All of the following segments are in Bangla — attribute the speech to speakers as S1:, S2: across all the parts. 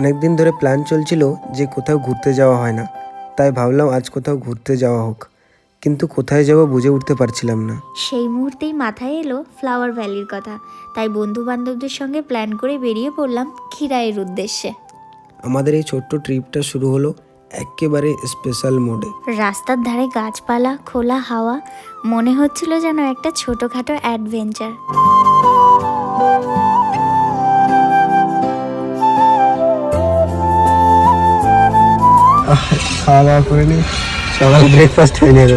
S1: অনেক দিন ধরে প্ল্যান চলছিল যে কোথাও ঘুরতে যাওয়া হয় না। তাই ভাবলাম আজ কোথাও ঘুরতে যাওয়া হোক। কিন্তু কোথায় যাব বুঝে উঠতে পারছিলাম না।
S2: সেই মুহূর্তেই মাথায় এলো ফ্লাওয়ার ভ্যালির কথা। তাই বন্ধু বান্ধবদের সঙ্গে প্ল্যান করে বেরিয়ে পড়লাম খিরাইয়ের উদ্দেশ্যে।
S1: আমাদের এই ছোট্ট ট্রিপটা শুরু হলো একেবারে স্পেশাল মোডে
S2: রাস্তার ধারে গাছপালা খোলা হাওয়া মনে হচ্ছিল যেন একটা ছোটোখাটো অ্যাডভেঞ্চার
S1: খাওয়া দাওয়া করে নি। সকাল ব্রেকফাস্ট হয়ে নিয়ে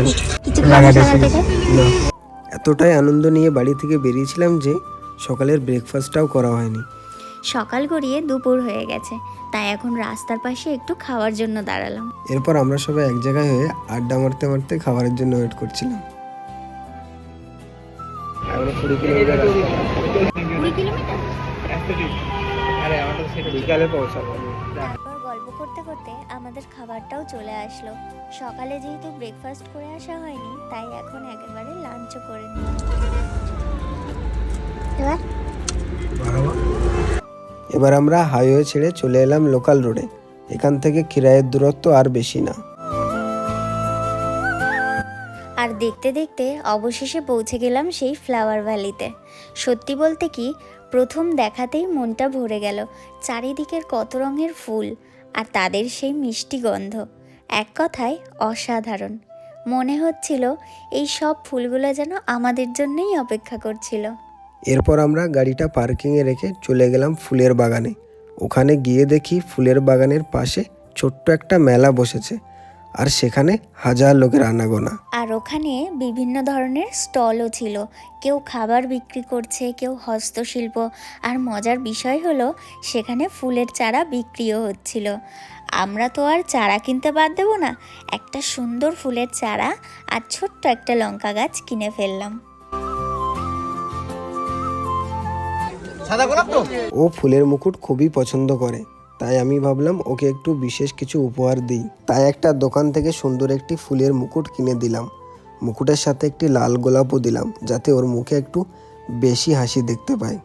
S2: কিছু
S1: লাগাতে
S2: খাওয়া থেকে?
S1: না। এতটাই আনন্দ নিয়ে বাড়ি থেকে বেরিয়েছিলাম যে সকালের ব্রেকফাস্টটাও করা হয়নি।
S2: সকাল গড়িয়ে দুপুর হয়ে গেছে তাই এখন রাস্তার পাশে একটু খাওয়ার জন্য দাঁড়ালাম।
S1: এরপর আমরা সবাই এক জায়গায় হয়ে আড্ডা মারতে মারতে খাবারের জন্য ওয়েট করছিলাম। বিকালে পৌঁছাবো।
S2: করতে করতে আমাদের খাবারটাও চলে আসলো। সকালে যেহেতু ব্রেকফাস্ট করে আসা হয়নি তাই এখন একেবারে লাঞ্চও করে নিই। এবার?
S1: এবার আমরা হাইওয়ে ছেড়ে চলে এলাম লোকাল রোডে এখান থেকে কিরায়ের দূরত্ব আর বেশি না।
S2: আর দেখতে দেখতে অবশেষে পৌঁছে গেলাম সেই ফ্লাওয়ার ভ্যালিতে সত্যি বলতে কি প্রথম দেখাতেই মনটা ভরে গেল। চারিদিকের কত রঙের ফুল। আর তাদের সেই মিষ্টি গন্ধ। এক কথায় অসাধারণ। মনে হচ্ছিল এই সব ফুলগুলো যেন আমাদের জন্যই অপেক্ষা করছিল।
S1: এরপর আমরা গাড়িটা পার্কিংয়ে রেখে চলে গেলাম ফুলের বাগানে। ওখানে গিয়ে দেখি ফুলের বাগানের পাশে ছোট্ট একটা মেলা বসেছে। আর সেখানে হাজার লোকের আনাগোনা।
S2: আর ওখানে বিভিন্ন ধরনের স্টলও ছিল। কেউ খাবার বিক্রি করছে কেউ হস্তশিল্প। আর মজার বিষয় হলো সেখানে ফুলের চারা বিক্রিও হচ্ছিল। আমরা তো আর চারা কিনতে বাদ দেবো না একটা সুন্দর ফুলের চারা আর ছোট্ট একটা লঙ্কা গাছ কিনে ফেললাম।
S1: ও ফুলের মুকুট খুবই পছন্দ করে। তাই আমি ভাবলাম ওকে একটু বিশেষ কিছু উপহার দিই। তাই একটা দোকান থেকে সুন্দর একটি ফুলের মুকুট কিনে দিলাম। মুকুটের সাথে একটি লাল গোলাপও দিলাম, যাতে ওর মুখে একটু বেশি হাসি দেখতে পায়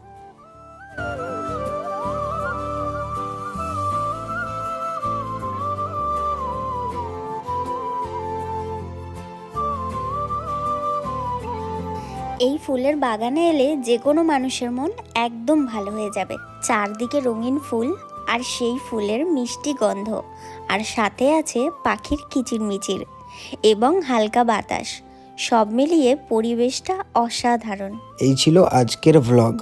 S2: এই ফুলের বাগানে এলে যে কোনো মানুষের মন একদম ভালো হয়ে যাবে। চারদিকে রঙিন ফুল আর সেই ফুলের মিষ্টি গন্ধ। আর সাথে আছে পাখির কিচিরমিচির এবং হালকা বাতাস। সব মিলিয়ে পরিবেশটা অসাধারণ।
S1: এই ছিল আজকের ভ্লগ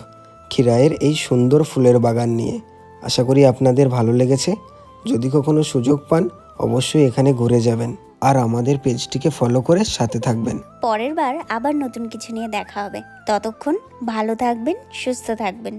S1: খিরায়ের এই সুন্দর ফুলের বাগান নিয়ে। আশা করি আপনাদের ভালো লেগেছে। যদি কখনো সুযোগ পান অবশ্যই এখানে ঘুরে যাবেন। আর আমাদের পেজটিকে ফলো করে সাথে থাকবেন।
S2: পরের বার আবার নতুন কিছু নিয়ে দেখা হবে। ততক্ষণ ভালো থাকবেন সুস্থ থাকবেন।